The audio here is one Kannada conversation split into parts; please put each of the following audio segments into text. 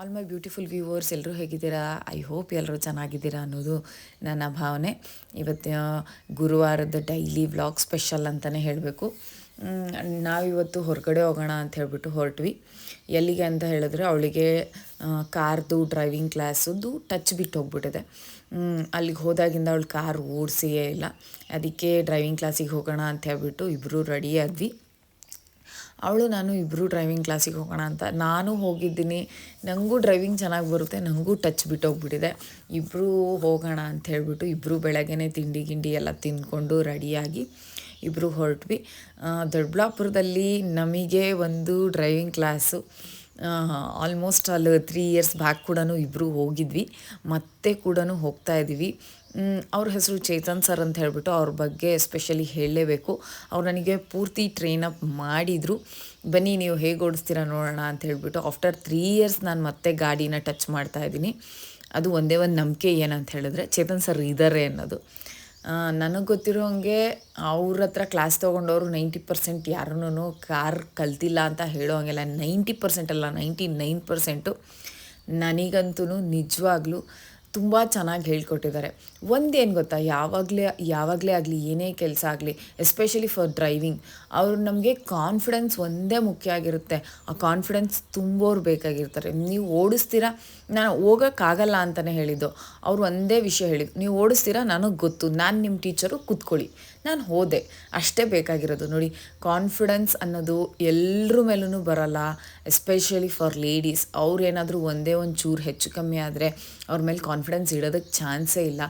ಆಲ್ ಮೈ ಬ್ಯೂಟಿಫುಲ್ ವ್ಯೂವರ್ಸ್ ಎಲ್ಲರೂ ಹೇಗಿದ್ದೀರಾ? ಐ ಹೋಪ್ ಎಲ್ಲರೂ ಚೆನ್ನಾಗಿದ್ದೀರಾ ಅನ್ನೋದು ನನ್ನ ಭಾವನೆ. ಇವತ್ತು ಗುರುವಾರದ ಡೈಲಿ ವ್ಲಾಗ್ ಸ್ಪೆಷಲ್ ಅಂತಲೇ ಹೇಳಬೇಕು. ನಾವಿವತ್ತು ಹೊರಗಡೆ ಹೋಗೋಣ ಅಂತ ಹೇಳಿಬಿಟ್ಟು ಹೊರಟ್ವಿ. ಎಲ್ಲಿಗೆ ಅಂತ ಹೇಳಿದ್ರೆ ಅವಳಿಗೆ ಕಾರ್ದು ಡ್ರೈವಿಂಗ್ ಕ್ಲಾಸದ್ದು ಟಚ್ ಬಿಟ್ಟು ಹೋಗ್ಬಿಟ್ಟಿದೆ. ಅಲ್ಲಿಗೆ ಹೋದಾಗಿಂದ ಅವಳು ಕಾರ್ ಓಡಿಸಿಯೇ ಇಲ್ಲ. ಅದಕ್ಕೆ ಡ್ರೈವಿಂಗ್ ಕ್ಲಾಸಿಗೆ ಹೋಗೋಣ ಅಂತ ಹೇಳ್ಬಿಟ್ಟು ಇಬ್ಬರು ರೆಡಿ ಆದ್ವಿ. ಅವಳು, ನಾನು ಇಬ್ಬರು ಡ್ರೈವಿಂಗ್ ಕ್ಲಾಸಿಗೆ ಹೋಗೋಣ ಅಂತ. ನಾನು ಹೋಗಿದ್ದೀನಿ. ನನಗೂ ಡ್ರೈವಿಂಗ್ ಚೆನ್ನಾಗಿ ಬರುತ್ತೆ. ನನಗೂ ಟಚ್ ಬಿಟ್ಟೋಗ್ಬಿಟ್ಟಿದೆ. ಇಬ್ಬರೂ ಹೋಗೋಣ ಅಂತ ಹೇಳಿಬಿಟ್ಟು ಇಬ್ಬರು ಬೆಳಗ್ಗೆ ತಿಂಡಿ ಗಿಂಡಿ ಎಲ್ಲ ತಿಂದ್ಕೊಂಡು ರೆಡಿಯಾಗಿ ಇಬ್ಬರು ಹೊರಟ್ವಿ. ದೊಡ್ಡಬಳ್ಳಾಪುರದಲ್ಲಿ ನಮಗೆ ಒಂದು ಡ್ರೈವಿಂಗ್ ಕ್ಲಾಸು ಆಲ್ಮೋಸ್ಟ್ ಅಲ್ಲಿ ತ್ರೀ ಇಯರ್ಸ್ ಬ್ಯಾಕ್ ಕೂಡ ಇಬ್ಬರು ಹೋಗಿದ್ವಿ. ಮತ್ತೆ ಕೂಡ ಹೋಗ್ತಾ ಇದ್ದೀವಿ ಅವ್ರ ಹೆಸರು ಚೇತನ್ ಸರ್ ಅಂತ ಹೇಳಿಬಿಟ್ಟು ಅವ್ರ ಬಗ್ಗೆ ಎಸ್ಪೆಷಲಿ ಹೇಳಲೇಬೇಕು. ಅವ್ರು ನನಗೆ ಪೂರ್ತಿ ಟ್ರೈನ್ ಅಪ್ ಮಾಡಿದರು. ಬನ್ನಿ, ನೀವು ಹೇಗೆ ಓಡಿಸ್ತೀರಾ ನೋಡೋಣ ಅಂತ ಹೇಳಿಬಿಟ್ಟು ಆಫ್ಟರ್ ತ್ರೀ ಇಯರ್ಸ್ ನಾನು ಮತ್ತೆ ಗಾಡಿನ ಟಚ್ ಮಾಡ್ತಾ ಇದ್ದೀನಿ. ಅದು ಒಂದೇ ಒಂದು ನಂಬಿಕೆ ಏನಂತ ಹೇಳಿದ್ರೆ ಚೇತನ್ ಸರ್ ಇದ್ದಾರೆ ಅನ್ನೋದು. ನನಗೆ ಗೊತ್ತಿರೋ ಹಂಗೆ ಅವ್ರ ಹತ್ರ ಕ್ಲಾಸ್ ತೊಗೊಂಡವರು ನೈಂಟಿ ಪರ್ಸೆಂಟ್ ಯಾರನ್ನೂ ಕಾರ್ ಕಲ್ತಿಲ್ಲ ಅಂತ ಹೇಳೋ ಹಂಗೆಲ್ಲ ನೈಂಟಿ ಪರ್ಸೆಂಟ್ ಅಲ್ಲ ನೈಂಟಿ ನೈನ್ ಪರ್ಸೆಂಟು ನನಗಂತೂ ನಿಜವಾಗ್ಲೂ ತುಂಬ ಚೆನ್ನಾಗಿ ಹೇಳ್ಕೊಟ್ಟಿದ್ದಾರೆ. ಒಂದೇನು ಗೊತ್ತಾ? ಯಾವಾಗಲೇ ಯಾವಾಗಲೇ ಆಗಲಿ, ಏನೇ ಕೆಲಸ ಆಗಲಿ ಎಸ್ಪೆಷಲಿ ಫಾರ್ ಡ್ರೈವಿಂಗ್ ಅವ್ರು ನಮಗೆ ಕಾನ್ಫಿಡೆನ್ಸ್ ಒಂದೇ ಮುಖ್ಯ ಆಗಿರುತ್ತೆ. ಆ ಕಾನ್ಫಿಡೆನ್ಸ್ ತುಂಬೋರು ಬೇಕಾಗಿರ್ತಾರೆ. ನೀವು ಓಡಿಸ್ತೀರಾ? ನಾನು ಹೋಗೋಕ್ಕಾಗಲ್ಲ ಅಂತಲೇ ಹೇಳಿದ್ದು. ಅವರು ಒಂದೇ ವಿಷಯ ಹೇಳಿದ್ದು. ನೀವು ಓಡಿಸ್ತೀರಾ? ನನಗೆ ಗೊತ್ತು. ನಾನು ನಿಮ್ಮ ಟೀಚರು ಕೂತ್ಕೊಳ್ಳಿ. ನಾನು ಹೋದೆ. ಅಷ್ಟೇ ಬೇಕಾಗಿರೋದು. ನೋಡಿ ಕಾನ್ಫಿಡೆನ್ಸ್ ಅನ್ನೋದು ಎಲ್ಲರ ಮೇಲೂ ಬರಲ್ಲ. ಎಸ್ಪೆಷಲಿ ಫಾರ್ ಲೇಡೀಸ್ ಅವ್ರೇನಾದರೂ ಒಂದೇ ಒಂದು ಚೂರು ಹೆಚ್ಚು ಕಮ್ಮಿ ಆದರೆ ಅವ್ರ ಮೇಲೆ ಕಾನ್ಫಿಡೆನ್ಸ್ ಇಡೋದಕ್ಕೆ ಚಾನ್ಸೇ ಇಲ್ಲ.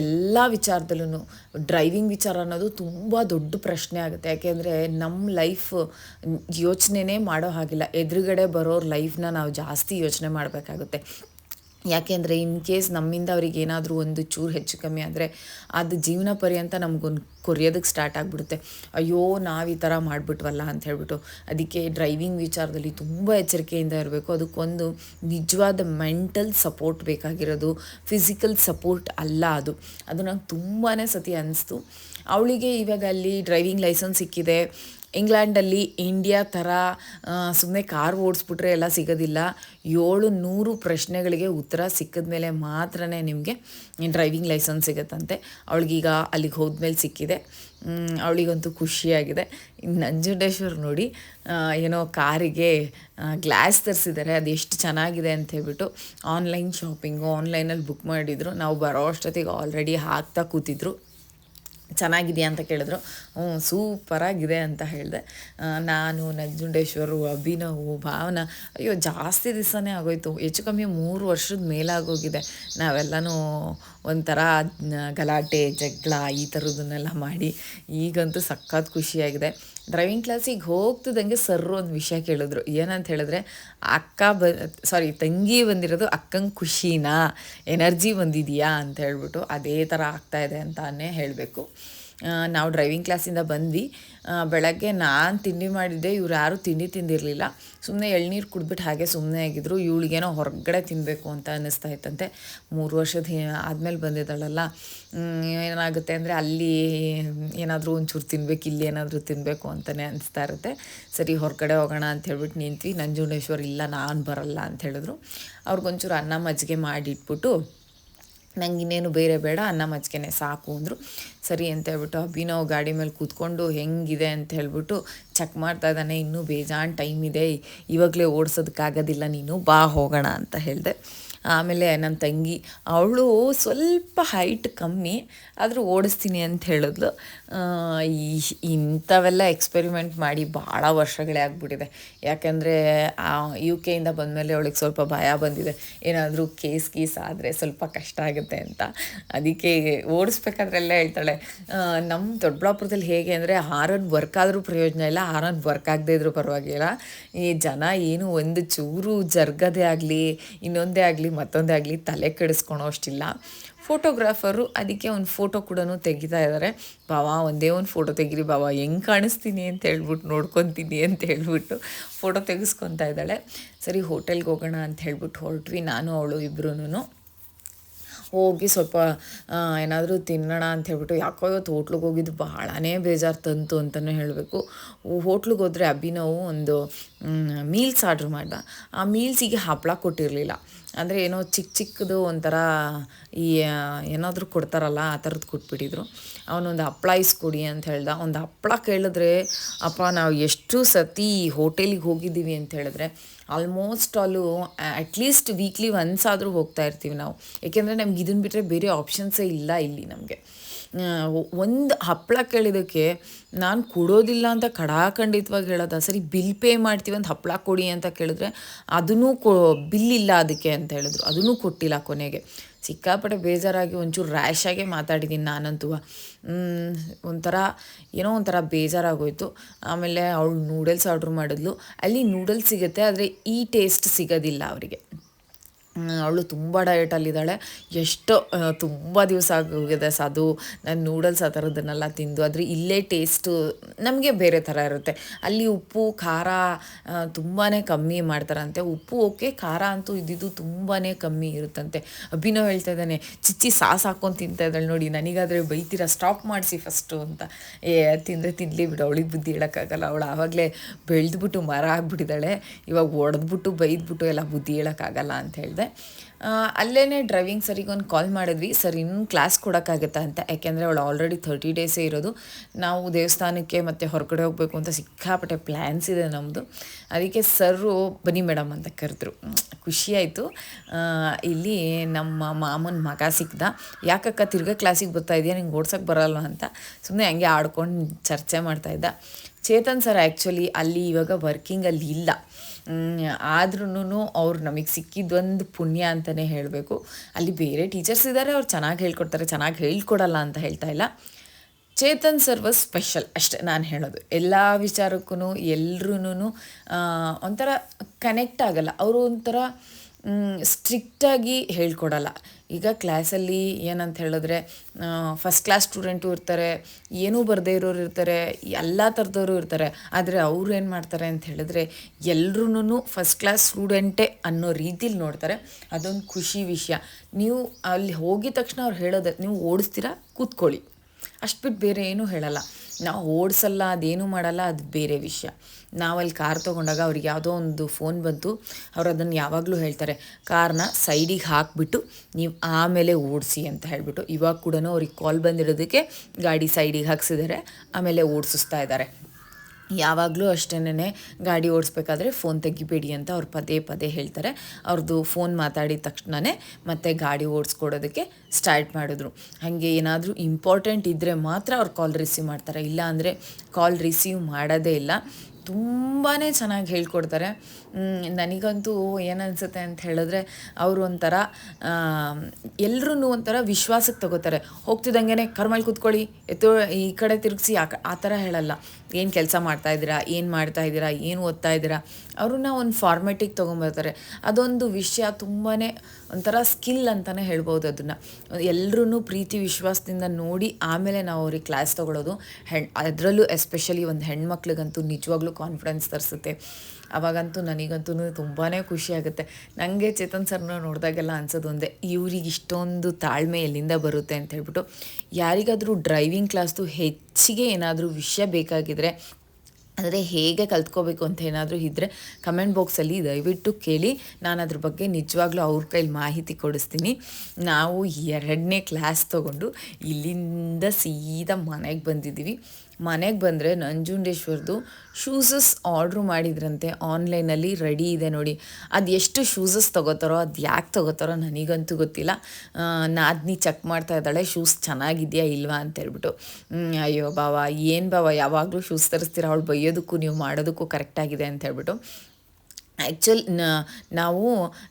ಎಲ್ಲ ವಿಚಾರದಲ್ಲೂ ಡ್ರೈವಿಂಗ್ ವಿಚಾರ ಅನ್ನೋದು ತುಂಬ ದೊಡ್ಡ ಪ್ರಶ್ನೆ ಆಗುತ್ತೆ. ಯಾಕೆಂದರೆ ನಮ್ಮ ಲೈಫ್ ಯೋಚನೆನೇ ಮಾಡೋ ಹಾಗಿಲ್ಲ. ಎದುರುಗಡೆ ಬರೋರ ಲೈಫ್ನ ನಾವು ಜಾಸ್ತಿ ಯೋಚನೆ ಮಾಡಬೇಕಾಗುತ್ತೆ. ಯಾಕೆಂದರೆ ಇನ್ ಕೇಸ್ ನಮ್ಮಿಂದ ಅವ್ರಿಗೆ ಏನಾದರೂ ಒಂದು ಚೂರು ಹೆಚ್ಚು ಕಮ್ಮಿ ಆದರೆ ಅದು ಜೀವನ ಪರ್ಯಂತ ನಮಗೊಂದು ಕೊರಿಯೋದಕ್ಕೆ ಸ್ಟಾರ್ಟ್ ಆಗಿಬಿಡುತ್ತೆ. ಅಯ್ಯೋ, ನಾವು ಈ ಥರ ಮಾಡಿಬಿಟ್ವಲ್ಲ ಅಂತ ಹೇಳ್ಬಿಟ್ಟು ಅದಕ್ಕೆ ಡ್ರೈವಿಂಗ್ ವಿಚಾರದಲ್ಲಿ ತುಂಬ ಎಚ್ಚರಿಕೆಯಿಂದ ಇರಬೇಕು. ಅದಕ್ಕೊಂದು ನಿಜವಾದ ಮೆಂಟಲ್ ಸಪೋರ್ಟ್ ಬೇಕಾಗಿರೋದು ಫಿಸಿಕಲ್ ಸಪೋರ್ಟ್ ಅಲ್ಲ ಅದು. ಅದು ನಂಗೆ ತುಂಬಾ ಸತಿ ಅನ್ನಿಸ್ತು ಅವಳಿಗೆ ಇವಾಗ ಅಲ್ಲಿ ಡ್ರೈವಿಂಗ್ ಲೈಸೆನ್ಸ್ ಸಿಕ್ಕಿದೆ. ಇಂಗ್ಲೆಂಡಲ್ಲಿ ಇಂಡಿಯಾ ಥರ ಸುಮ್ಮನೆ ಕಾರ್ ಓಡಿಸ್ಬಿಟ್ರೆ ಎಲ್ಲ ಸಿಗೋದಿಲ್ಲ. ಏಳು ನೂರು ಪ್ರಶ್ನೆಗಳಿಗೆ ಉತ್ತರ ಸಿಕ್ಕಿದ ಮೇಲೆ ಮಾತ್ರ ನಿಮಗೆ ಡ್ರೈವಿಂಗ್ ಲೈಸೆನ್ಸ್ ಸಿಗುತ್ತಂತೆ. ಅವಳಿಗೀಗ ಅಲ್ಲಿಗೆ ಹೋದ್ಮೇಲೆ ಸಿಕ್ಕಿದೆ. ಅವಳಿಗಂತೂ ಖುಷಿಯಾಗಿದೆ. ನಂಜುಂಡೇಶ್ವರ್ ನೋಡಿ ಏನೋ ಕಾರಿಗೆ ಗ್ಲಾಸ್ ತರಿಸಿದ್ದಾರೆ. ಅದು ಎಷ್ಟು ಚೆನ್ನಾಗಿದೆ ಅಂತ ಹೇಳ್ಬಿಟ್ಟು ಆನ್ಲೈನ್ ಶಾಪಿಂಗು ಆನ್ಲೈನಲ್ಲಿ ಬುಕ್ ಮಾಡಿದರು. ನಾವು ಬರೋ ಅಷ್ಟೊತ್ತಿಗೆ ಆಲ್ರೆಡಿ ಹಾಕ್ತಾ ಕೂತಿದ್ರು. ಚೆನ್ನಾಗಿದೆಯಾ ಅಂತ ಕೇಳಿದ್ರು. ಹ್ಞೂ, ಸೂಪರಾಗಿದೆ ಅಂತ ಹೇಳಿದೆ. ನಾನು ನಂಜುಂಡೇಶ್ವರು ಅಭಿನವು, ಭಾವನಾ, ಅಯ್ಯೋ, ಜಾಸ್ತಿ ದಿವಸನೇ ಆಗೋಯ್ತು. ಹೆಚ್ಚು ಕಮ್ಮಿ ಮೂರು ವರ್ಷದ ಮೇಲಾಗೋಗಿದೆ. ನಾವೆಲ್ಲನೂ ಒಂಥರ ಗಲಾಟೆ, ಜಗಳ ಈ ಥರದನ್ನೆಲ್ಲ ಮಾಡಿ ಈಗಂತೂ ಸಖತ್ ಖುಷಿಯಾಗಿದೆ. ಡ್ರೈವಿಂಗ್ ಕ್ಲಾಸಿಗೆ ಹೋಗ್ತಿದ್ದಂಗೆ ಸರ್ ಒಂದು ವಿಷಯ ಕೇಳಿದ್ರು. ಏನಂತ ಹೇಳಿದ್ರೆ, ಅಕ್ಕ ಬ ಸಾರಿ ತಂಗಿ ಬಂದಿರೋದು ಅಕ್ಕಂಗೆ ಖುಷಿನಾ? ಎನರ್ಜಿ ಬಂದಿದೆಯಾ? ಅಂತ ಹೇಳ್ಬಿಟ್ಟು, ಅದೇ ಥರ ಆಗ್ತಾಯಿದೆ ಅಂತಾನೆ ಹೇಳಬೇಕು. ನಾವು ಡ್ರೈವಿಂಗ್ ಕ್ಲಾಸಿಂದ ಬಂದ್ವಿ. ಬೆಳಗ್ಗೆ ನಾನು ತಿಂಡಿ ಮಾಡಿದ್ದೆ, ಇವ್ರು ಯಾರೂ ತಿಂಡಿ ತಿಂದಿರಲಿಲ್ಲ. ಸುಮ್ಮನೆ ಎಳ್ನೀರು ಕುಡ್ಬಿಟ್ಟು ಹಾಗೆ ಸುಮ್ಮನೆ ಆಗಿದ್ರು. ಇವಳಿಗೇನೋ ಹೊರಗಡೆ ತಿನ್ನಬೇಕು ಅಂತ ಅನ್ನಿಸ್ತಾ ಇತ್ತಂತೆ. ಮೂರು ವರ್ಷದ ಆದಮೇಲೆ ಬಂದಿದ್ದಾಳಲ್ಲ. ಏನಾಗುತ್ತೆ ಅಂದರೆ ಅಲ್ಲಿ ಏನಾದರೂ ಒಂಚೂರು ತಿನ್ಬೇಕು, ಇಲ್ಲಿ ಏನಾದರೂ ತಿನ್ನಬೇಕು ಅಂತಲೇ ಅನಿಸ್ತಾ ಇರುತ್ತೆ. ಸರಿ, ಹೊರಗಡೆ ಹೋಗೋಣ ಅಂತ ಹೇಳ್ಬಿಟ್ಟು ನಿಂತ್ವಿ. ನಂಜುಂಡೇಶ್ವರ್ ಇಲ್ಲ, ನಾನು ಬರಲ್ಲ ಅಂತ ಹೇಳಿದ್ರು. ಅವ್ರಿಗೊಂಚೂರು ಅನ್ನ ಮಜ್ಜಿಗೆ ಮಾಡಿಟ್ಬಿಟ್ಟು ನಂಗೆ ಇನ್ನೇನು ಬೇರೆ ಬೇಡ, ಅನ್ನ ಮಜ್ಜಿಗೆನೆ ಸಾಕು ಅಂದರು. ಸರಿ ಅಂತ ಹೇಳ್ಬಿಟ್ಟು ಅಭಿನವ್ ಗಾಡಿ ಮೇಲೆ ಕೂತ್ಕೊಂಡು ಹೆಂಗಿದೆ ಅಂತ ಹೇಳ್ಬಿಟ್ಟು ಚೆಕ್ ಮಾಡ್ತಾ ಇದ್ದಾನೆ. ಇನ್ನೂ ಬೇಜಾನ್ ಟೈಮ್ ಇದೆ. ಇವಾಗಲೇ ಓಡಿಸೋದಕ್ಕಾಗೋದಿಲ್ಲ, ನೀನು ಬಾ ಹೋಗೋಣ ಅಂತ ಹೇಳಿದೆ. ಆಮೇಲೆ ನನ್ನ ತಂಗಿ, ಅವಳು ಸ್ವಲ್ಪ ಹೈಟ್ ಕಮ್ಮಿ, ಆದರೂ ಓಡಿಸ್ತೀನಿ ಅಂತ ಹೇಳಿದ್ಲು. ಇಂಥವೆಲ್ಲ ಎಕ್ಸ್ಪೆರಿಮೆಂಟ್ ಮಾಡಿ ಭಾಳ ವರ್ಷಗಳೇ ಆಗಿಬಿಟ್ಟಿದೆ. ಯಾಕೆಂದರೆ ಯು ಕೆಯಿಂದ ಬಂದಮೇಲೆ ಅವಳಿಗೆ ಸ್ವಲ್ಪ ಭಯ ಬಂದಿದೆ. ಏನಾದರೂ ಕೇಸ್ ಗೀಸ್ ಆದರೆ ಸ್ವಲ್ಪ ಕಷ್ಟ ಆಗುತ್ತೆ ಅಂತ. ಅದಕ್ಕೆ ಓಡಿಸ್ಬೇಕಾದ್ರೆಲ್ಲ ಹೇಳ್ತಾಳೆ ನಮ್ಮ ದೊಡ್ಡಬಳ್ಳಾಪುರದಲ್ಲಿ ಹೇಗೆ ಅಂದರೆ ಹಾರನ್ ವರ್ಕ್ ಆದರೂ ಪ್ರಯೋಜನ ಇಲ್ಲ, ಹಾರನ್ ವರ್ಕ್ ಆಗದೇ ಇದ್ರೂ ಪರವಾಗಿಲ್ಲ. ಈ ಜನ ಏನು ಒಂದು ಚೂರು ಜರ್ಗದೇ ಆಗಲಿ, ಇನ್ನೊಂದೇ ಆಗಲಿ, ಮತ್ತೊಂದೇ ಆಗಲಿ ತಲೆ ಕೆಡಿಸ್ಕೊಳೋ ಅಷ್ಟಿಲ್ಲ ಫೋಟೋಗ್ರಾಫರು ಅದಕ್ಕೆ ಒಂದು ಫೋಟೋ ಕೂಡ ತೆಗಿತಾ ಇದ್ದಾರೆ. ಬಾವಾ ಒಂದೇ ಒಂದು ಫೋಟೋ ತೆಗಿರಿ ಬಾವಾ ಹೆಂಗೆ ಕಾಣಿಸ್ತೀನಿ ಅಂತ ಹೇಳ್ಬಿಟ್ಟು ನೋಡ್ಕೊತೀನಿ ಅಂತ ಹೇಳ್ಬಿಟ್ಟು ಫೋಟೋ ತೆಗೆಸ್ಕೊತಾ ಇದ್ದಾಳೆ. ಸರಿ, ಹೋಟೆಲ್ಗೆ ಹೋಗೋಣ ಅಂತ ಹೇಳ್ಬಿಟ್ಟು ಹೊರಟ್ವಿ. ನಾನು, ಅವಳು ಇಬ್ಬರೂ ಹೋಗಿ ಸ್ವಲ್ಪ ಏನಾದರೂ ತಿನ್ನೋಣ ಅಂತ ಹೇಳ್ಬಿಟ್ಟು ಯಾಕೋ ಇವತ್ತು ಹೋಟ್ಲಿಗೆ ಹೋಗಿದ್ದು ಬಹಳನೇ ಬೇಜಾರು ತಂತು ಅಂತಲೇ ಹೇಳಬೇಕು. ಹೋಟ್ಲಿಗೆ ಹೋದರೆ ಅಭಿನವು ಒಂದು ಮೀಲ್ಸ್ ಆರ್ಡ್ರ್ ಮಾಡ್ದ. ಆ ಮೀಲ್ಸಿಗೆ ಹಪ್ಪಳ ಕೊಟ್ಟಿರಲಿಲ್ಲ. ಅಂದರೆ ಏನೋ ಚಿಕ್ಕ ಚಿಕ್ಕದು ಒಂಥರ ಈ ಏನಾದರೂ ಕೊಡ್ತಾರಲ್ಲ, ಆ ಥರದ್ದು ಕೊಟ್ಬಿಟ್ಟಿದ್ರು. ಅವನೊಂದು ಹಪ್ಪಳ ಇಸ್ಕೊಡಿ ಅಂತ ಹೇಳ್ದ. ಒಂದು ಹಪ್ಪಳ ಕೇಳಿದ್ರೆ, ಅಪ್ಪ, ನಾವು ಎಷ್ಟು ಸತಿ ಈ ಹೋಟೆಲಿಗೆ ಹೋಗಿದ್ದೀವಿ ಅಂತ ಹೇಳಿದ್ರೆ, ಆಲ್ಮೋಸ್ಟ್ ಆಲು ಅಟ್ಲೀಸ್ಟ್ ವೀಕ್ಲಿ ಒನ್ಸ್ ಆದರೂ ಹೋಗ್ತಾ ಇರ್ತೀವಿ ನಾವು. ಏಕೆಂದರೆ ನಮ್ಗೆ ಇದನ್ನು ಬಿಟ್ಟರೆ ಬೇರೆ ಆಪ್ಷನ್ಸೇ ಇಲ್ಲ ಇಲ್ಲಿ ನಮಗೆ. ಒಂದು ಹಪ್ಪಳ ಕೇಳಿದ್ದಕ್ಕೆ ನಾನು ಕೊಡೋದಿಲ್ಲ ಅಂತ ಖಡಾಖಂಡಿತವಾಗಿ ಹೇಳೋದ? ಸರಿ ಬಿಲ್ ಪೇ ಮಾಡ್ತೀವಿ ಅಂತ ಹಪ್ಪಳ ಕೊಡಿ ಅಂತ ಕೇಳಿದ್ರೆ ಅದನ್ನೂ ಕೊ ಬಿಲ್ ಇಲ್ಲ ಅದಕ್ಕೆ ಅಂತ ಹೇಳಿದ್ರು. ಅದನ್ನೂ ಕೊಟ್ಟಿಲ್ಲ ಕೊನೆಗೆ. ಸಿಕ್ಕಾಪಟ್ಟೆ ಬೇಜಾರಾಗಿ ಒಂಚೂರು ರ್ಯಾಶಾಗೆ ಮಾತಾಡಿದ್ದೀನಿ ನಾನಂತೂ ಒಂಥರ ಏನೋ ಒಂಥರ ಬೇಜಾರಾಗೋಯ್ತು. ಆಮೇಲೆ ಅವಳು ನೂಡಲ್ಸ್ ಆರ್ಡ್ರ್ ಮಾಡಿದ್ಲು. ಅಲ್ಲಿ ನೂಡಲ್ಸ್ ಸಿಗುತ್ತೆ, ಆದರೆ ಈ ಟೇಸ್ಟ್ ಸಿಗೋದಿಲ್ಲ ಅವರಿಗೆ. ಅವಳು ತುಂಬ ಡಯಟಲ್ಲಿದ್ದಾಳೆ ಎಷ್ಟೋ ತುಂಬ ದಿವಸ ಆಗೋಗಿದೆ ಅದು ನಾನು ನೂಡಲ್ಸ್ ಆ ಥರದನ್ನೆಲ್ಲ ತಿಂದು, ಆದರೆ ಇಲ್ಲೇ ಟೇಸ್ಟು ನಮಗೆ ಬೇರೆ ಥರ ಇರುತ್ತೆ. ಅಲ್ಲಿ ಉಪ್ಪು, ಖಾರ ತುಂಬಾ ಕಮ್ಮಿ ಮಾಡ್ತಾರಂತೆ. ಉಪ್ಪು ಓಕೆ ಖಾರ ಅಂತೂ ಇದ್ದಿದ್ದು ತುಂಬಾ ಕಮ್ಮಿ ಇರುತ್ತಂತೆ. ಅಭಿನವ್ ಹೇಳ್ತಾ ಇದ್ದಾನೆ, ಚಿಚ್ಚಿ ಸಾಸ್ ಹಾಕ್ಕೊಂಡು ತಿಂತಾ ಇದ್ದಾಳೆ ನೋಡಿ, ನನಗಾದರೆ ಬೈತೀರ? ಸ್ಟಾಪ್ ಮಾಡಿಸಿ ಫಸ್ಟು ಅಂತ. ಏ, ತಿಂದರೆ ತಿನ್ನಲಿ ಬಿಡು, ಅವಳಿಗೆ ಬುದ್ಧಿ ಹೇಳೋಕ್ಕಾಗಲ್ಲ. ಅವಳು ಆವಾಗಲೇ ಬೆಳೆದ್ಬಿಟ್ಟು ಮರ ಆಗ್ಬಿಟ್ಟಿದ್ದಾಳೆ. ಇವಾಗ ಒಡೆದ್ಬಿಟ್ಟು, ಬೈದ್ಬಿಟ್ಟು ಎಲ್ಲ ಬುದ್ಧಿ ಹೇಳೋಕ್ಕಾಗಲ್ಲ ಅಂತ ಹೇಳಿದೆ. ಅಲ್ಲೇ ಡ್ರೈವಿಂಗ್ ಸರಿಗೆ ಒಂದು ಕಾಲ್ ಮಾಡಿದ್ವಿ. ಸರ್, ಇನ್ನೂ ಕ್ಲಾಸ್ ಕೊಡೋಕ್ಕಾಗತ್ತಾ ಅಂತ. ಯಾಕೆಂದರೆ ಅವಳು ಆಲ್ರೆಡಿ ಥರ್ಟಿ ಡೇಸೇ ಇರೋದು. ನಾವು ದೇವಸ್ಥಾನಕ್ಕೆ ಮತ್ತು ಹೊರಗಡೆ ಹೋಗಬೇಕು ಅಂತ ಸಿಕ್ಕಾಪಟ್ಟೆ ಪ್ಲ್ಯಾನ್ಸ್ ಇದೆ ನಮ್ಮದು ಅದಕ್ಕೆ ಸರ್ರು, ಬನ್ನಿ ಮೇಡಮ್ ಅಂತ ಕರೆದ್ರು. ಖುಷಿಯಾಯಿತು ಇಲ್ಲಿ ನಮ್ಮ ಮಾಮನ ಮಗ ಸಿಕ್ದ. ಯಾಕಕ್ಕ ತಿರ್ಗಾ ಕ್ಲಾಸಿಗೆ ಬರ್ತಾ ಇದೆಯಾ? ನಿಂಗೆ ಓಡ್ಸೋಕ್ಕೆ ಬರಲ್ಲ ಅಂತ. ಸುಮ್ಮನೆ ಹಂಗೆ ಆಡ್ಕೊಂಡು ಚರ್ಚೆ ಮಾಡ್ತಾಯಿದ್ದ ಚೇತನ್ ಸರ್ ಆ್ಯಕ್ಚುಲಿ ಅಲ್ಲಿ ಇವಾಗ ವರ್ಕಿಂಗಲ್ಲಿ ಇಲ್ಲ. ಆದ್ರೂ ಅವ್ರು ನಮಗೆ ಸಿಕ್ಕಿದ್ದೊಂದು ಪುಣ್ಯ ಅಂತಲೇ ಹೇಳಬೇಕು. ಅಲ್ಲಿ ಬೇರೆ ಟೀಚರ್ಸ್ ಇದ್ದಾರೆ ಅವ್ರು ಚೆನ್ನಾಗಿ ಹೇಳ್ಕೊಡ್ತಾರೆ, ಚೆನ್ನಾಗಿ ಹೇಳ್ಕೊಡಲ್ಲ ಅಂತ ಹೇಳ್ತಾ ಇಲ್ಲ. ಚೇತನ್ ಸರ್ವ ಸ್ಪೆಷಲ್ ಅಷ್ಟೇ ನಾನು ಹೇಳೋದು. ಎಲ್ಲ ವಿಚಾರಕ್ಕೂ ಎಲ್ರೂ ಒಂಥರ ಕನೆಕ್ಟ್ ಆಗಲ್ಲ. ಅವರು ಒಂಥರ ಸ್ಟ್ರಿಕ್ಟಾಗಿ ಹೇಳ್ಕೊಡಲ್ಲ. ಈಗ ಕ್ಲಾಸಲ್ಲಿ ಏನಂತ ಹೇಳಿದ್ರೆ ಫಸ್ಟ್ ಕ್ಲಾಸ್ ಸ್ಟೂಡೆಂಟು ಇರ್ತಾರೆ, ಏನೂ ಬರದೇ ಇರೋರು ಇರ್ತಾರೆ, ಎಲ್ಲ ಥರದವರು ಇರ್ತಾರೆ, ಆದರೆ ಅವರು ಏನು ಮಾಡ್ತಾರೆ ಅಂತ ಹೇಳಿದ್ರೆ ಎಲ್ರೂ ಫಸ್ಟ್ ಕ್ಲಾಸ್ ಸ್ಟೂಡೆಂಟೇ ಅನ್ನೋ ರೀತಿಲಿ ನೋಡ್ತಾರೆ. ಅದೊಂದು ಖುಷಿ ವಿಷಯ. ನೀವು ಅಲ್ಲಿ ಹೋಗಿದ ತಕ್ಷಣ ಅವ್ರು ಹೇಳೋದು, ನೀವು ಓಡಿಸ್ತೀರಾ, ಕೂತ್ಕೊಳ್ಳಿ. ಅಷ್ಟು ಬಿಟ್ಟು ಬೇರೆ ಏನೂ ಹೇಳಲ್ಲ. ನಾವು ಓಡಿಸಲ್ಲ, ಅದೇನು ಮಾಡಲ್ಲ, ಅದು ಬೇರೆ ವಿಷಯ. ನಾವಲ್ಲಿ ಕಾರ್ ತೊಗೊಂಡಾಗ ಅವ್ರಿಗೆ ಯಾವುದೋ ಒಂದು ಫೋನ್ ಬಂತು, ಅವ್ರು ಅದನ್ನು ಯಾವಾಗಲೂ ಹೇಳ್ತಾರೆ, ಕಾರ್ನ ಸೈಡಿಗೆ ಹಾಕಿಬಿಟ್ಟು ನೀವು ಆಮೇಲೆ ಓಡಿಸಿ ಅಂತ ಹೇಳಿಬಿಟ್ಟು. ಇವಾಗ ಕೂಡ ಅವ್ರಿಗೆ ಕಾಲ್ ಬಂದಿರೋದಕ್ಕೆ ಗಾಡಿ ಸೈಡಿಗೆ ಹಾಕ್ಸಿದ್ದಾರೆ, ಆಮೇಲೆ ಓಡಿಸ್ತಾ ಇದ್ದಾರೆ. ಯಾವಾಗಲೂ ಅಷ್ಟೇನೆ ಗಾಡಿ ಓಡಿಸ್ಬೇಕಾದ್ರೆ ಫೋನ್ ತೆಗಿಬೇಡಿ ಅಂತ ಅವ್ರು ಪದೇ ಪದೇ ಹೇಳ್ತಾರೆ. ಅವ್ರದ್ದು ಫೋನ್ ಮಾತಾಡಿದ ತಕ್ಷಣವೇ ಮತ್ತೆ ಗಾಡಿ ಓಡಿಸ್ಕೊಡೋದಕ್ಕೆ ಸ್ಟಾರ್ಟ್ ಮಾಡಿದ್ರು. ಹಾಗೆ ಏನಾದರೂ ಇಂಪಾರ್ಟೆಂಟ್ ಇದ್ದರೆ ಮಾತ್ರ ಅವ್ರು ಕಾಲ್ ರಿಸೀವ್ ಮಾಡ್ತಾರೆ. ಇಲ್ಲ ಅಂದರೆ ಕಾಲ್ ರಿಸೀವ್ ಮಾಡೋದೇ ಇಲ್ಲ. ತುಂಬಾ ಚೆನ್ನಾಗಿ ಹೇಳ್ಕೊಡ್ತಾರೆ. ನನಗಂತೂ ಏನನ್ಸುತ್ತೆ ಅಂತ ಹೇಳಿದ್ರೆ ಅವರು ಒಂಥರ ಎಲ್ಲರೂ ಒಂಥರ ವಿಶ್ವಾಸಕ್ಕೆ ತಗೋತಾರೆ. ಹೋಗ್ತಿದ್ದಂಗೆ ಕರ್ಮಲ್ಲಿ ಕೂತ್ಕೊಳ್ಳಿ, ಎತ್ತೋ, ಈ ಕಡೆ ತಿರುಗಿಸಿ, ಆ ಥರ ಹೇಳಲ್ಲ. ಏನು ಕೆಲಸ ಮಾಡ್ತಾ ಇದ್ದೀರಾ, ಏನು ಮಾಡ್ತಾ ಇದ್ದೀರಾ, ಏನು ಓದ್ತಾ ಇದ್ದೀರಾ, ಅವ್ರನ್ನ ಒಂದು ಫಾರ್ಮೆಟಿಗೆ ತೊಗೊಂಬರ್ತಾರೆ ಅದೊಂದು ವಿಷಯ ತುಂಬಾ ಒಂಥರ ಸ್ಕಿಲ್ ಅಂತಲೇ ಹೇಳ್ಬೋದು ಅದನ್ನು. ಎಲ್ಲರೂ ಪ್ರೀತಿ, ವಿಶ್ವಾಸದಿಂದ ನೋಡಿ ಆಮೇಲೆ ನಾವು ಅವ್ರಿಗೆ ಕ್ಲಾಸ್ ತೊಗೊಳೋದು. ಹೆಣ್, ಅದರಲ್ಲೂ ಎಸ್ಪೆಷಲಿ ಒಂದು ಹೆಣ್ಮಕ್ಳಿಗಂತೂ ನಿಜವಾಗ್ಲೂ ಕಾನ್ಫಿಡೆನ್ಸ್ ತರಿಸುತ್ತೆ. ಅವಾಗಂತೂ ನನಗಂತೂ ತುಂಬಾ ಖುಷಿ ಆಗುತ್ತೆ. ನನಗೆ ಚೇತನ್ ಸರ್ನ ನೋಡಿದಾಗೆಲ್ಲ ಅನ್ಸೋದು ಒಂದೇ, ಇವ್ರಿಗೆ ಇಷ್ಟೊಂದು ತಾಳ್ಮೆ ಎಲ್ಲಿಂದ ಬರುತ್ತೆ ಅಂತ ಹೇಳ್ಬಿಟ್ಟು, ಯಾರಿಗಾದರೂ ಡ್ರೈವಿಂಗ್ ಕ್ಲಾಸ್ದು ಹೆಚ್ಚಿಗೆ ಏನಾದರೂ ವಿಷಯ ಬೇಕಾಗಿದ್ದರೆ ಅಂದರೆ ಹೇಗೆ ಕಲ್ತ್ಕೋಬೇಕು ಅಂತ ಏನಾದರೂ ಇದ್ದರೆ ಕಮೆಂಟ್ ಬಾಕ್ಸಲ್ಲಿ ದಯವಿಟ್ಟು ಕೇಳಿ ನಾನು ಅದ್ರ ಬಗ್ಗೆ ನಿಜವಾಗ್ಲೂ ಅವ್ರ ಕೈಲಿ ಮಾಹಿತಿ ಕೊಡಿಸ್ತೀನಿ. ನಾವು ಎರಡನೇ ಕ್ಲಾಸ್ ತೊಗೊಂಡು ಇಲ್ಲಿಂದ ಸೀದಾ ಮನೆಗೆ ಬಂದಿದ್ದೀವಿ. ಮನೆಗೆ ಬಂದರೆ ನಂಜುಂಡೇಶ್ವರದ್ದು ಶೂಸಸ್ ಆರ್ಡ್ರ್ ಮಾಡಿದ್ರಂತೆ ಆನ್ಲೈನಲ್ಲಿ ರೆಡಿ ಇದೆ ನೋಡಿ. ಅದು ಎಷ್ಟು ಶೂಸಸ್ ತೊಗೋತಾರೋ, ಅದು ಯಾಕೆ ತೊಗೋತಾರೋ ನನಗಂತೂ ಗೊತ್ತಿಲ್ಲ. ನಾದ್ನಿ ಚೆಕ್ ಮಾಡ್ತಾ ಇದ್ದಾಳೆ ಶೂಸ್ ಚೆನ್ನಾಗಿದೆಯಾ ಇಲ್ವಾ ಅಂತ ಹೇಳ್ಬಿಟ್ಟು. ಅಯ್ಯೋ ಬಾವ, ಏನು ಬಾವ, ಯಾವಾಗಲೂ ಶೂಸ್ ತರಿಸ್ತೀರ, ಅವಳು ಬೈಯೋದಕ್ಕೂ ನೀವು ಮಾಡೋದಕ್ಕೂ ಕರೆಕ್ಟಾಗಿದೆ ಅಂತ ಹೇಳ್ಬಿಟ್ಟು. ಆ್ಯಕ್ಚುಲ್ ನಾವು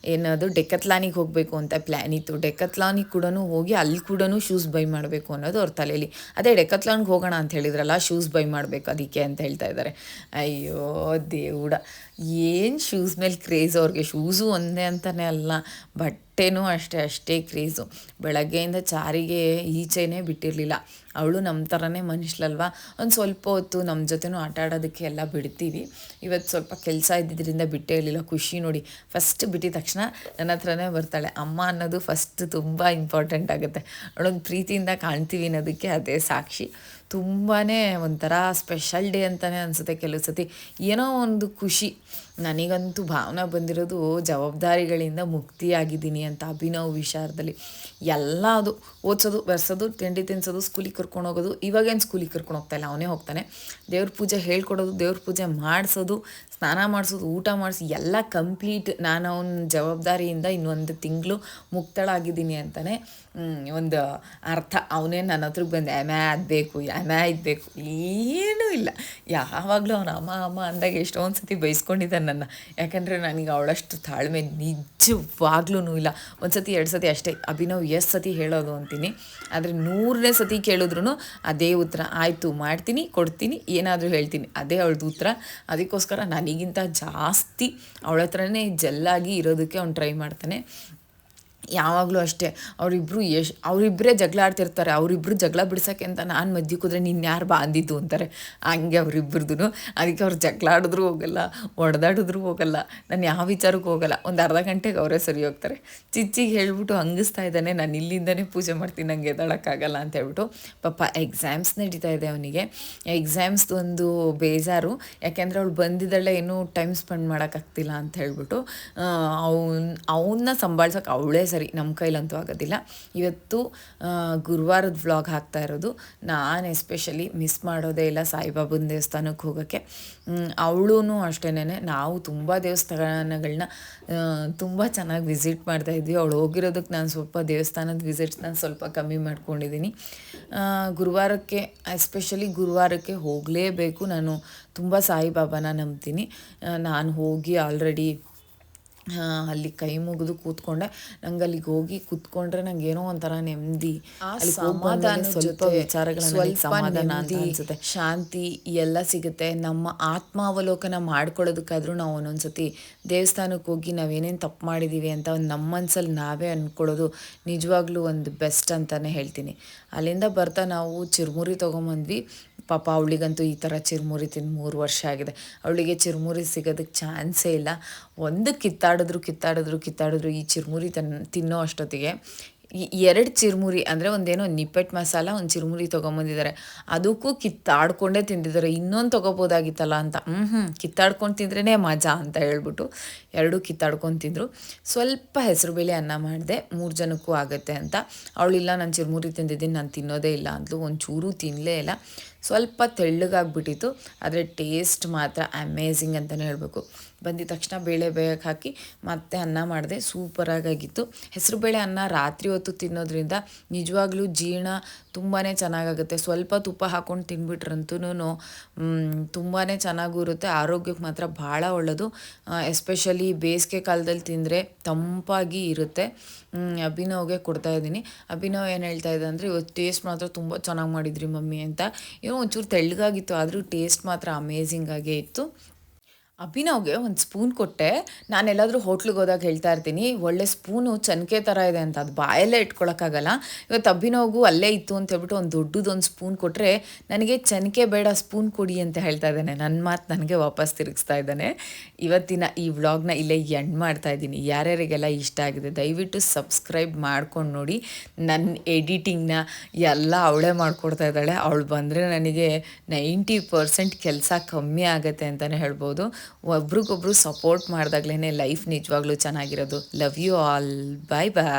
ಏನದು ಡೆಕತ್ಲಾನಿಗೆ ಹೋಗಬೇಕು ಅಂತ ಪ್ಲ್ಯಾನ್ ಇತ್ತು. ಡೆಕತ್ಲಾನಿಗೆ ಕೂಡ ಹೋಗಿ ಅಲ್ಲಿ ಕೂಡ ಶೂಸ್ ಬೈ ಮಾಡಬೇಕು ಅನ್ನೋದು ಅವ್ರ ತಲೆಯಲ್ಲಿ ಅದೇ ಡೆಕತ್ಲಾನ್ಗೆ ಹೋಗೋಣ ಅಂತ ಹೇಳಿದ್ರಲ್ಲ ಶೂಸ್ ಬೈ ಮಾಡಬೇಕು ಅದಕ್ಕೆ ಅಂತ ಹೇಳ್ತಾ ಇದ್ದಾರೆ. ಅಯ್ಯೋ, ದೇವುಡ. ಏನು ಶೂಸ್ ಮೇಲೆ ಕ್ರೇಜ್ ಅವ್ರಿಗೆ? ಶೂಸು ಒಂದೇ ಅಂತಲೇ ಅಲ್ಲ, ಬಟ್ಟೆನೂ ಅಷ್ಟೇ ಅಷ್ಟೇ ಕ್ರೇಜು ಬೆಳಗ್ಗೆಯಿಂದ ಚಾರಿಗೆ ಈಚೆನೇ ಬಿಟ್ಟಿರಲಿಲ್ಲ. ಅವಳು ನಮ್ಮ ಥರನೇ ಮನುಷ್ಯಲಲ್ವ ಒಂದು ಸ್ವಲ್ಪ ಹೊತ್ತು ನಮ್ಮ ಜೊತೆನೂ ಆಟ ಆಡೋದಕ್ಕೆ ಎಲ್ಲ ಬಿಡ್ತೀವಿ. ಇವತ್ತು ಸ್ವಲ್ಪ ಕೆಲಸ ಇದ್ದಿದ್ದರಿಂದ ಬಿಟ್ಟೇ ಇರಲಿಲ್ಲ. ಖುಷಿ ನೋಡಿ. ಫಸ್ಟ್ ಬಿಟ್ಟಿದ ತಕ್ಷಣ ನನ್ನ ಹತ್ರನೇ ಬರ್ತಾಳೆ. ಅಮ್ಮ ಅನ್ನೋದು ಫಸ್ಟ್ ತುಂಬ ಇಂಪಾರ್ಟೆಂಟ್ ಆಗುತ್ತೆ. ಅವಳೊಂದು ಪ್ರೀತಿಯಿಂದ ಕಾಣ್ತೀವಿ ಅನ್ನೋದಕ್ಕೆ ಅದೇ ಸಾಕ್ಷಿ. ತುಂಬಾ ಒಂಥರ ಸ್ಪೆಷಲ್ ಡೇ ಅಂತಲೇ ಅನಿಸುತ್ತೆ ಕೆಲವು ಸತಿ. ಏನೋ ಒಂದು ಖುಷಿ. ನನಗಂತೂ ಭಾವನೆ ಬಂದಿರೋದು ಜವಾಬ್ದಾರಿಗಳಿಂದ ಮುಕ್ತಿಯಾಗಿದ್ದೀನಿ ಅಂತ ಅಭಿನವ್ ವಿಚಾರದಲ್ಲಿ ಎಲ್ಲ ಅದು ಓದಿಸೋದು, ಬರ್ಸೋದು, ತಿಂಡಿ ತಿನ್ಸೋದು, ಸ್ಕೂಲಿಗೆ ಕರ್ಕೊಂಡು ಹೋಗೋದು, ಇವಾಗೇನು ಸ್ಕೂಲಿಗೆ ಕರ್ಕೊಂಡು ಹೋಗ್ತಾಯಿಲ್ಲ ಅವನೇ ಹೋಗ್ತಾನೆ. ದೇವ್ರ ಪೂಜೆ ಹೇಳ್ಕೊಡೋದು, ದೇವ್ರ ಪೂಜೆ ಮಾಡಿಸೋದು, ಸ್ನಾನ ಮಾಡಿಸೋದು, ಊಟ ಮಾಡಿಸಿ, ಎಲ್ಲ ಕಂಪ್ಲೀಟ್ ನಾನು ಅವನ ಜವಾಬ್ದಾರಿಯಿಂದ ಇನ್ನೊಂದು ತಿಂಗಳು ಮುಕ್ತಳಾಗಿದ್ದೀನಿ ಅಂತಲೇ ಒಂದು ಅರ್ಥ. ಅವನೇ ನನ್ನ ಹತ್ರಕ್ಕೆ ಬಂದು ಎಮೆ ಆಗಬೇಕು ಬೇಕು ಇದ್ಬೇಕು ಏನೂ ಇಲ್ಲ. ಯಾವಾಗಲೂ ಅವನ, ಅಮ್ಮ ಅಮ್ಮ, ಅಂದಾಗ ಎಷ್ಟೊಂದು ಸತಿ ಬೈಸ್ಕೊಂಡಿದ್ದಾನೆ ನನ್ನ. ಯಾಕಂದರೆ ನನಗೆ ಅವಳಷ್ಟು ತಾಳ್ಮೆ ನಿಜವಾಗ್ಲೂ ಇಲ್ಲ. ಒಂದು ಸತಿ ಎರಡು ಸತಿ ಅಷ್ಟೇ. ಅಭಿನವ್ ಎಷ್ಟು ಸತಿ ಹೇಳೋದು ಅಂತೀನಿ. ಆದರೆ ನೂರನೇ ಸತಿ ಕೇಳಿದ್ರು ಅದೇ ಉತ್ತರ. ಆಯಿತು, ಮಾಡ್ತೀನಿ, ಕೊಡ್ತೀನಿ, ಏನಾದರೂ ಹೇಳ್ತೀನಿ. ಅದೇ ಅವಳದು ಉತ್ತರ. ಅದಕ್ಕೋಸ್ಕರ ನನಗಿಂತ ಜಾಸ್ತಿ ಅವಳ ಹತ್ರನೇ ಜಲ್ಲಾಗಿ ಇರೋದಕ್ಕೆ ಅವ್ನು ಟ್ರೈ ಮಾಡ್ತಾನೆ. ಯಾವಾಗಲೂ ಅಷ್ಟೇ. ಅವರಿಬ್ಬರು ಎಷ್ಟು ಅವರಿಬ್ಬರೇ ಜಗಳ ಆಡ್ತಿರ್ತಾರೆ. ಅವರಿಬ್ಬರು ಜಗಳ ಬಿಡ್ಸೋಕ್ಕೆ ಅಂತ ನಾನು ಮಧ್ಯೆ ಕುದ್ರೆ ನಿನ್ನ ಯಾರು ಬಾಂದಿದ್ದು ಅಂತಾರೆ. ಹಂಗೆ ಅವರಿಬ್ಬರದು ಅದಕ್ಕೆ ಅವ್ರು ಜಗಳಾಡಿದ್ರು ಹೋಗಲ್ಲ ಹೊಡೆದಾಡಿದ್ರು ಹೋಗಲ್ಲ, ನಾನು ಯಾವ ವಿಚಾರಕ್ಕೆ ಹೋಗಲ್ಲ. ಒಂದು ಅರ್ಧ ಗಂಟೆಗೆ ಅವರೇ ಸರಿ ಹೋಗ್ತಾರೆ. ಚಿಚ್ಚಿಗೆ ಹೇಳ್ಬಿಟ್ಟು ಹಂಗಿಸ್ತಾ ಇದ್ದಾನೆ. ನಾನು ಇಲ್ಲಿಂದನೇ ಪೂಜೆ ಮಾಡ್ತೀನಿ, ನಂಗೆ ಎದ್ದಾಳಕ್ಕಾಗಲ್ಲ ಅಂತ ಹೇಳ್ಬಿಟ್ಟು ಪಾಪ ಎಕ್ಸಾಮ್ಸ್ ನಡೀತಾ ಇದೆ ಅವನಿಗೆ. ಎಕ್ಸಾಮ್ಸ್ದು ಒಂದು ಬೇಜಾರು. ಯಾಕೆಂದರೆ ಅವಳು ಬಂದಿದ್ದಾಳೆ ಏನೂ ಟೈಮ್ ಸ್ಪೆಂಡ್ ಮಾಡೋಕ್ಕಾಗ್ತಿಲ್ಲ ಅಂತ ಹೇಳ್ಬಿಟ್ಟು ಅವನ ಅವನ್ನ ಸಂಭಾಳ್ಸೋಕೆ ಅವಳೇ ಸರಿ ನಮ್ಮ ಕೈಲಂತೂ ಆಗೋದಿಲ್ಲ. ಇವತ್ತು ಗುರುವಾರದ ವ್ಲಾಗ್ ಹಾಕ್ತಾ ಇರೋದು. ನಾನು ಎಸ್ಪೆಷಲಿ ಮಿಸ್ ಮಾಡೋದೇ ಇಲ್ಲ ಸಾಯಿಬಾಬನ ದೇವಸ್ಥಾನಕ್ಕೆ ಹೋಗೋಕ್ಕೆ. ಅವಳೂ ಅಷ್ಟೇನೆ ನಾವು ತುಂಬ ದೇವಸ್ಥಾನಗಳನ್ನ ತುಂಬ ಚೆನ್ನಾಗಿ ವಿಸಿಟ್ ಮಾಡ್ತಾ ಇದ್ವಿ. ಅವಳು ಹೋಗಿರೋದಕ್ಕೆ ನಾನು ಸ್ವಲ್ಪ ದೇವಸ್ಥಾನದ ವಿಸಿಟ್ಸ್ನ ಸ್ವಲ್ಪ ಕಮ್ಮಿ ಮಾಡ್ಕೊಂಡಿದ್ದೀನಿ. ಗುರುವಾರಕ್ಕೆ, ಎಸ್ಪೆಷಲಿ ಗುರುವಾರಕ್ಕೆ ಹೋಗಲೇಬೇಕು. ನಾನು ತುಂಬ ಸಾಯಿಬಾಬಾನ ನಂಬ್ತೀನಿ. ನಾನು ಹೋಗಿ ಆಲ್ರೆಡಿ ಅಲ್ಲಿ ಕೈ ಮುಗಿದು ಕೂತ್ಕೊಂಡೆ. ನಂಗೆ ಅಲ್ಲಿಗೆ ಹೋಗಿ ಕೂತ್ಕೊಂಡ್ರೆ ನಂಗೆ ಏನೋ ಒಂಥರ ನೆಮ್ಮದಿ. ಅಲ್ಲಿ ಸಮಾಧಾನ ಸ್ವಲ್ಪ ವಿಚಾರಗಳನ್ನ ಸಮಾಧಾನ ಅಂತ ಅನ್ಸುತ್ತೆ. ಶಾಂತಿ ಎಲ್ಲ ಸಿಗುತ್ತೆ. ನಮ್ಮ ಆತ್ಮಾವಲೋಕನ ಮಾಡ್ಕೊಳ್ಳೋದಕ್ಕಾದ್ರೂ ನಾವು ಒಂದೊಂದ್ಸತಿ ದೇವಸ್ಥಾನಕ್ಕೆ ಹೋಗಿ ನಾವೇನೇನು ತಪ್ಪು ಮಾಡಿದ್ದೀವಿ ಅಂತ ಒಂದು ನಮ್ಮ ಮನ್ಸಲ್ಲಿ ನಾವೇ ಅಂದ್ಕೊಳ್ಳೋದು ನಿಜವಾಗ್ಲೂ ಒಂದು ಬೆಸ್ಟ್ ಅಂತಲೇ ಹೇಳ್ತೀನಿ. ಅಲ್ಲಿಂದ ಬರ್ತಾ ನಾವು ಚಿರುಮುರಿ ತೊಗೊಂಬಂದ್ವಿ. ಪಾಪ ಅವಳಿಗಂತೂ ಈ ಥರ ಚಿರುಮುರಿ ತಿಂದು ಮೂರು ವರ್ಷ ಆಗಿದೆ. ಅವಳಿಗೆ ಚಿರುಮುರಿ ಸಿಗೋದಕ್ಕೆ ಚಾನ್ಸೇ ಇಲ್ಲ. ಒಂದು ಕಿತ್ತಾಡಿದ್ರು ಕಿತ್ತಾಡಿದ್ರು ಕಿತ್ತಾಡಿದ್ರು ಈ ಚಿರುಮುರಿ ತನ್ನ ತಿನ್ನೋ ಅಷ್ಟೊತ್ತಿಗೆ. ಎರಡು ಚಿರುಮುರಿ ಅಂದರೆ ಒಂದೇನೋ ನಿಪ್ಪೆಟ್ ಮಸಾಲ, ಒಂದು ಚಿರುಮುರಿ ತೊಗೊಂಬಂದಿದ್ದಾರೆ. ಅದಕ್ಕೂ ಕಿತ್ತಾಡ್ಕೊಂಡೇ ತಿಂದಿದ್ದಾರೆ. ಇನ್ನೊಂದು ತೊಗೋಬೋದಾಗಿತ್ತಲ್ಲ ಅಂತ. ಹ್ಞೂ ಹ್ಞೂ ಕಿತ್ತಾಡ್ಕೊಂಡು ತಿಂದ್ರೇ ಮಜಾ ಅಂತ ಹೇಳ್ಬಿಟ್ಟು ಎರಡೂ ಕಿತ್ತಾಡ್ಕೊಂಡು ತಿಂದರು. ಸ್ವಲ್ಪ ಹೆಸರುಬೇಳೆ ಅನ್ನ ಮಾಡಿದೆ, ಮೂರು ಜನಕ್ಕೂ ಆಗುತ್ತೆ ಅಂತ. ಅವಳಿಲ್ಲ ನಾನು ಚಿರುಮುರಿ ತಿಂದಿದ್ದೀನಿ, ನಾನು ತಿನ್ನೋದೇ ಇಲ್ಲ ಅಂದ್ಲು. ಒಂದು ಚೂರು ತಿನ್ನಲೇ ಇಲ್ಲ. ಸ್ವಲ್ಪ ತೆಳ್ಳಗಾಗ್ಬಿಟ್ಟಿತ್ತು. ಆದರೆ ಟೇಸ್ಟ್ ಮಾತ್ರ ಅಮೇಝಿಂಗ್ ಅಂತಲೇ ಹೇಳಬೇಕು. ಬಂದಿದ ತಕ್ಷಣ ಬೇಳೆ ಬೇಯಕ್ಕೆ ಹಾಕಿ ಮತ್ತೆ ಅನ್ನ ಮಾಡಿದೆ. ಸೂಪರಾಗಿತ್ತು ಹೆಸರುಬೇಳೆ ಅನ್ನ ರಾತ್ರಿ ಹೊತ್ತು ತಿನ್ನೋದ್ರಿಂದ ನಿಜವಾಗ್ಲೂ ಜೀರ್ಣ ತುಂಬಾ ಚೆನ್ನಾಗಾಗುತ್ತೆ. ಸ್ವಲ್ಪ ತುಪ್ಪ ಹಾಕ್ಕೊಂಡು ತಿನ್ಬಿಟ್ರಂತೂ ತುಂಬಾ ಚೆನ್ನಾಗೂ ಇರುತ್ತೆ. ಆರೋಗ್ಯಕ್ಕೆ ಮಾತ್ರ ಭಾಳ ಒಳ್ಳೆಯದು ಎಸ್ಪೆಷಲಿ ಬೇಸಿಗೆ ಕಾಲದಲ್ಲಿ ತಿಂದರೆ ತಂಪಾಗಿ ಇರುತ್ತೆ. ಅಭಿನವ್ಗೆ ಕೊಡ್ತಾ ಇದ್ದೀನಿ. ಅಭಿನವ್ ಏನು ಹೇಳ್ತಾ ಇದ್ದ ಅಂದರೆ, ಇವತ್ತು ಟೇಸ್ಟ್ ಮಾತ್ರ ತುಂಬ ಚೆನ್ನಾಗಿ ಮಾಡಿದ್ರಿ ಮಮ್ಮಿ ಅಂತ. ಏನೋ ಒಂಚೂರು ತೆಳ್ಳಗಾಗಿತ್ತು, ಆದರೂ ಟೇಸ್ಟ್ ಮಾತ್ರ ಅಮೇಝಿಂಗಾಗೇ ಇತ್ತು. ಅಭಿನವ್ಗೆ ಒಂದು ಸ್ಪೂನ್ ಕೊಟ್ಟೆ. ನಾನು ಎಲ್ಲಾದರೂ ಹೋಟ್ಲಿಗೆ ಹೋದಾಗ ಹೇಳ್ತಾ ಇರ್ತೀನಿ, ಒಳ್ಳೆ ಸ್ಪೂನು ಚನಕೆ ಥರ ಇದೆ ಅಂತ. ಅದು ಬಾಯಲ್ಲೇ ಇಟ್ಕೊಳಕ್ಕಾಗಲ್ಲ. ಇವತ್ತು ಅಭಿನವ್ಗೂ ಅಲ್ಲೇ ಇತ್ತು ಅಂತ ಹೇಳ್ಬಿಟ್ಟು ಒಂದು ದೊಡ್ಡದೊಂದು ಸ್ಪೂನ್ ಕೊಟ್ಟರೆ ನನಗೆ ಚನಕೆ ಬೇಡ, ಸ್ಪೂನ್ ಕೊಡಿ ಅಂತ ಹೇಳ್ತಾ ಇದ್ದಾನೆ. ನನ್ನ ಮಾತು ನನಗೆ ವಾಪಸ್ ತಿರುಗಿಸ್ತಾ ಇದ್ದಾನೆ. ಇವತ್ತಿನ ಈ ವ್ಲಾಗ್ನ ಇಲ್ಲೇ ಎಂಡ್ ಮಾಡ್ತಾ ಇದ್ದೀನಿ. ಯಾರ್ಯಾರಿಗೆಲ್ಲ ಇಷ್ಟ ಆಗಿದೆ, ದಯವಿಟ್ಟು ಸಬ್ಸ್ಕ್ರೈಬ್ ಮಾಡ್ಕೊಂಡು ನೋಡಿ. ನನ್ನ ಎಡಿಟಿಂಗ್ನ ಎಲ್ಲ ಅವಳೇ ಮಾಡ್ಕೊಡ್ತಾ ಇದ್ದಾಳೆ. ಅವಳು ಬಂದರೆ ನನಗೆ ನೈಂಟಿ ಪರ್ಸೆಂಟ್ ಕೆಲಸ ಕಮ್ಮಿ ಆಗುತ್ತೆ ಅಂತಲೇ ಹೇಳ್ಬೋದು. ಒಬ್ರಿಗೊಬ್ರು ಸಪೋರ್ಟ್ ಮಾಡಿದಾಗ್ಲೇ ಲೈಫ್ ನಿಜವಾಗ್ಲೂ ಚೆನ್ನಾಗಿರೋದು. Love you all bye bye